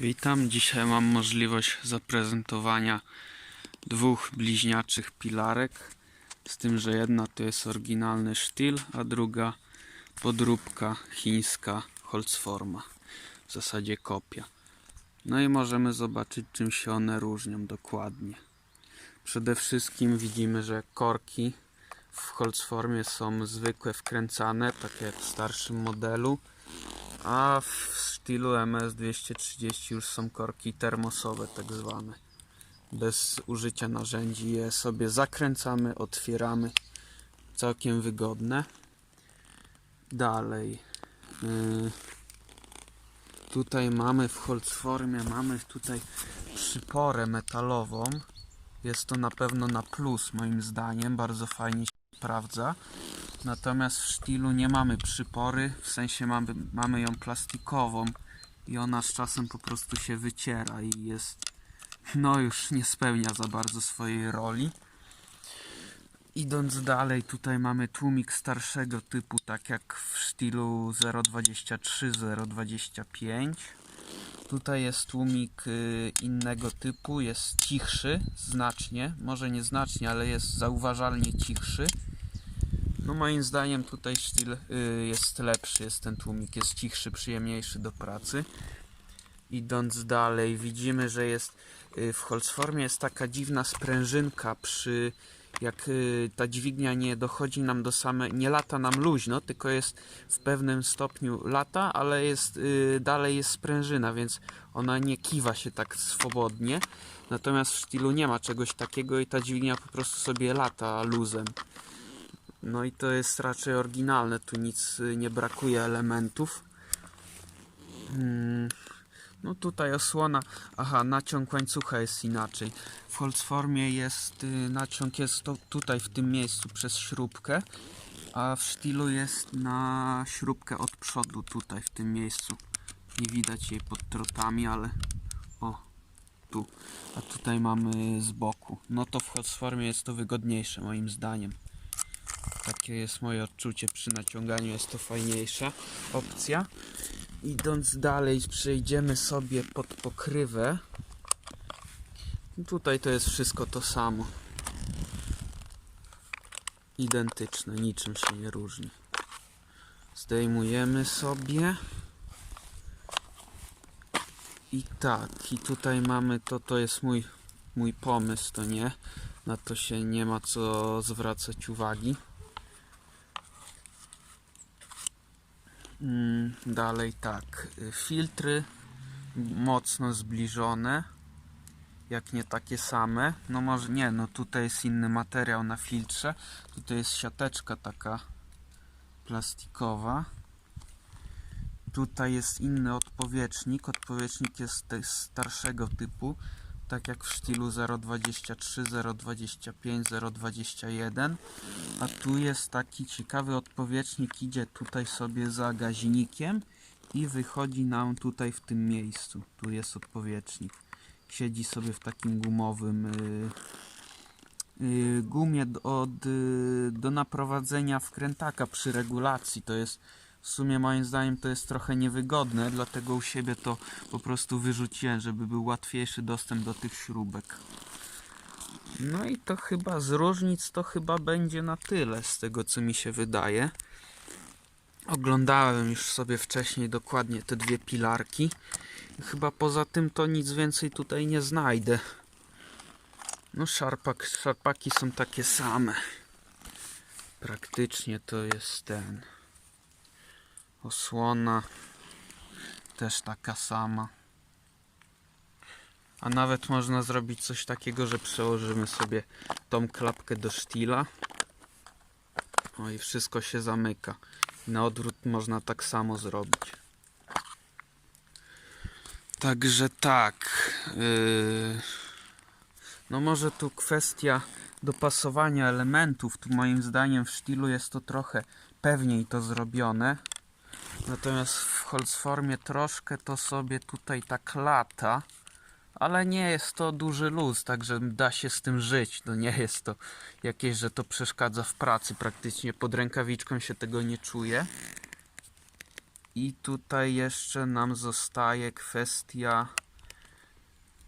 Witam. Dzisiaj mam możliwość zaprezentowania dwóch bliźniaczych pilarek. Z tym, że jedna to jest oryginalny sztyl, a druga podróbka chińska Holzforma. W zasadzie kopia. No i możemy zobaczyć, czym się one różnią dokładnie. Przede wszystkim widzimy, że korki w Holzformie są zwykłe wkręcane, takie jak w starszym modelu. A w stylu MS230 już są korki termosowe, tak zwane. Bez użycia narzędzi je sobie zakręcamy, otwieramy. Całkiem wygodne. Dalej. Yy, tutaj mamy w Holzformie, mamy tutaj przyporę metalową. Jest to na pewno na plus moim zdaniem, bardzo fajnie się sprawdza. Natomiast w sztilu nie mamy przypory, w sensie mamy, mamy ją plastikową i ona z czasem po prostu się wyciera i jest, no już nie spełnia za bardzo swojej roli. Idąc dalej, tutaj mamy tłumik starszego typu, tak jak w sztilu 0.23-0.25. Tutaj jest tłumik y, innego typu, jest cichszy znacznie, może nie znacznie, ale jest zauważalnie cichszy. No moim zdaniem tutaj styl y, jest lepszy, jest ten tłumik, jest cichszy, przyjemniejszy do pracy. Idąc dalej widzimy, że jest y, w Holzformie jest taka dziwna sprężynka przy jak y, ta dźwignia nie dochodzi nam do samej, nie lata nam luźno, tylko jest w pewnym stopniu lata, ale jest dalej jest sprężyna, więc ona nie kiwa się tak swobodnie. Natomiast w sztilu nie ma czegoś takiego i ta dźwignia po prostu sobie lata luzem. No i to jest raczej oryginalne, tu nic y, nie brakuje elementów. Mm, No tutaj osłona, aha, naciąg łańcucha jest inaczej. W Holzformie jest, y, naciąg jest to tutaj w tym miejscu przez śrubkę, a w sztilu jest na śrubkę od przodu tutaj w tym miejscu. Nie widać jej pod trotami, ale o, tu. A tutaj mamy z boku. No to w Holzformie jest to wygodniejsze moim zdaniem. Takie jest moje odczucie przy naciąganiu, jest to fajniejsza opcja. Idąc dalej, przejdziemy sobie pod pokrywę. Tutaj to jest wszystko to samo. Identyczne, niczym się nie różni. Zdejmujemy sobie. I tak, i tutaj mamy to, to jest mój, mój pomysł, to nie. Na to się nie ma co zwracać uwagi. Dalej tak, y, filtry mocno zbliżone, jak nie takie same. No może nie, no tutaj jest inny materiał na filtrze. Tutaj jest siateczka taka plastikowa. Tutaj jest inny odpowietrznik. Odpowietrznik jest starszego typu, tak jak w sztilu 0.23, 0.25, 0.21. A tu jest taki ciekawy odpowietrznik, idzie tutaj sobie za gaźnikiem i wychodzi nam tutaj w tym miejscu. Tu jest odpowietrznik. Siedzi sobie w takim gumowym y, y, gumie od, y, do naprowadzenia wkrętaka przy regulacji. To jest w sumie moim zdaniem to jest trochę niewygodne, dlatego u siebie to po prostu wyrzuciłem, żeby był łatwiejszy dostęp do tych śrubek. No i to chyba z różnic to chyba będzie na tyle z tego co mi się wydaje. Oglądałem już sobie wcześniej dokładnie te dwie pilarki. Chyba poza tym to nic więcej tutaj nie znajdę. No szarpak, szarpaki są takie same. Praktycznie to jest ten. Osłona też taka sama. A nawet można zrobić coś takiego, że przełożymy sobie tą klapkę do sztila. O i wszystko się zamyka. Na odwrót można tak samo zrobić. Także tak. Yy... No może tu kwestia dopasowania elementów. Tu moim zdaniem w sztilu jest to trochę pewniej to zrobione. Natomiast w Holzformie troszkę to sobie tutaj tak lata. Ale nie jest to duży luz, także da się z tym żyć. To nie jest to jakieś, że to przeszkadza w pracy. Praktycznie pod rękawiczką się tego nie czuje. I tutaj jeszcze nam zostaje kwestia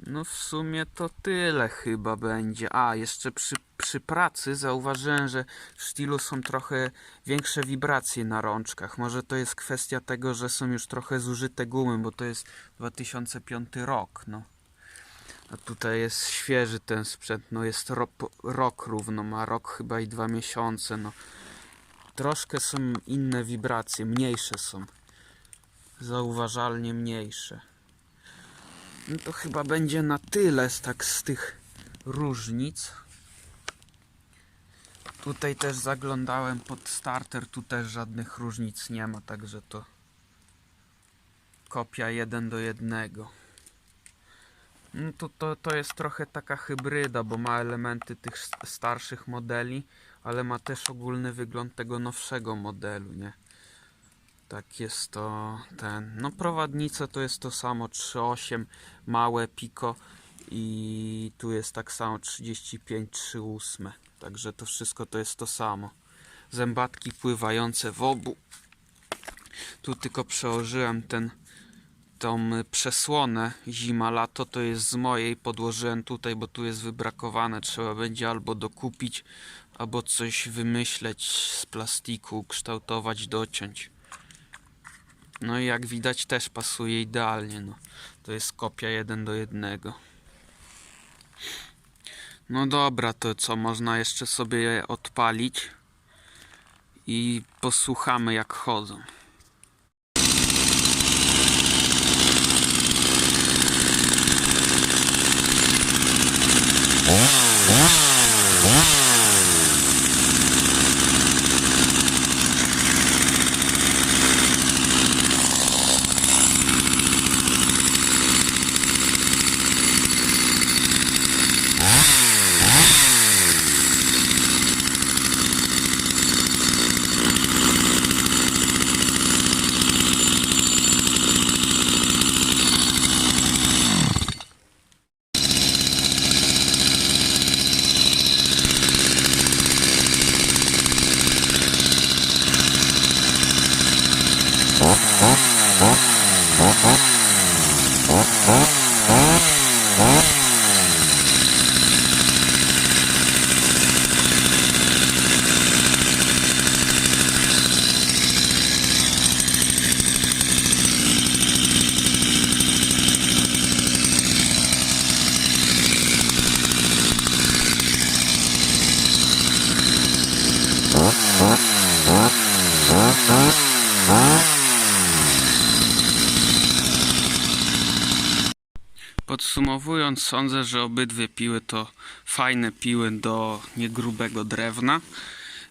No w sumie to tyle chyba będzie. A, jeszcze przy, przy pracy zauważyłem, że w sztilu są trochę większe wibracje na rączkach. Może to jest kwestia tego, że są już trochę zużyte gumy, bo to jest 2005 rok, no. A tutaj jest świeży ten sprzęt, no jest ro, rok równo, ma rok chyba i dwa miesiące, no. Troszkę są inne wibracje, mniejsze są. Zauważalnie mniejsze. No to chyba będzie na tyle z tak z tych różnic. Tutaj też zaglądałem pod starter, tu też żadnych różnic nie ma, także to kopia jeden do jednego. No to, to, to jest trochę taka hybryda, bo ma elementy tych starszych modeli, ale ma też ogólny wygląd tego nowszego modelu, nie? Tak jest to ten. No prowadnica to jest to samo 3.8 małe Pico i tu jest tak samo 35 3.8. Także to wszystko to jest to samo. Zębatki pływające w obu. Tu tylko przełożyłem ten tą przesłonę zima lato to jest z mojej podłożyłem tutaj, bo tu jest wybrakowane. Trzeba będzie albo dokupić, albo coś wymyśleć z plastiku, kształtować, dociąć. No i jak widać też pasuje idealnie. No. To jest kopia jeden do jednego. No dobra, to co można jeszcze sobie odpalić i posłuchamy jak chodzą. Huh? Podsumowując, sądzę, że obydwie piły to fajne piły do niegrubego drewna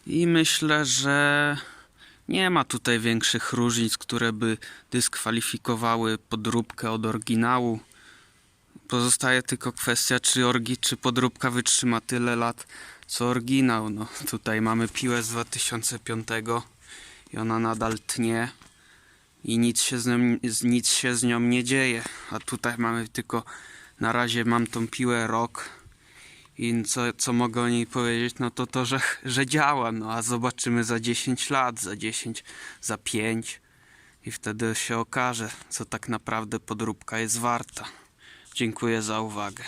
i myślę, że nie ma tutaj większych różnic, które by dyskwalifikowały podróbkę od oryginału. Pozostaje tylko kwestia, czy, orgi, czy podróbka wytrzyma tyle lat co oryginał. No, tutaj mamy piłę z 2005 i ona nadal tnie i nic się z nią, nic się z nią nie dzieje. A tutaj mamy tylko na razie mam tą piłę rok i co, co mogę o niej powiedzieć, no to to, że, że działa, no a zobaczymy za 10 lat, za 10, za 5 i wtedy się okaże, co tak naprawdę podróbka jest warta. Dziękuję za uwagę.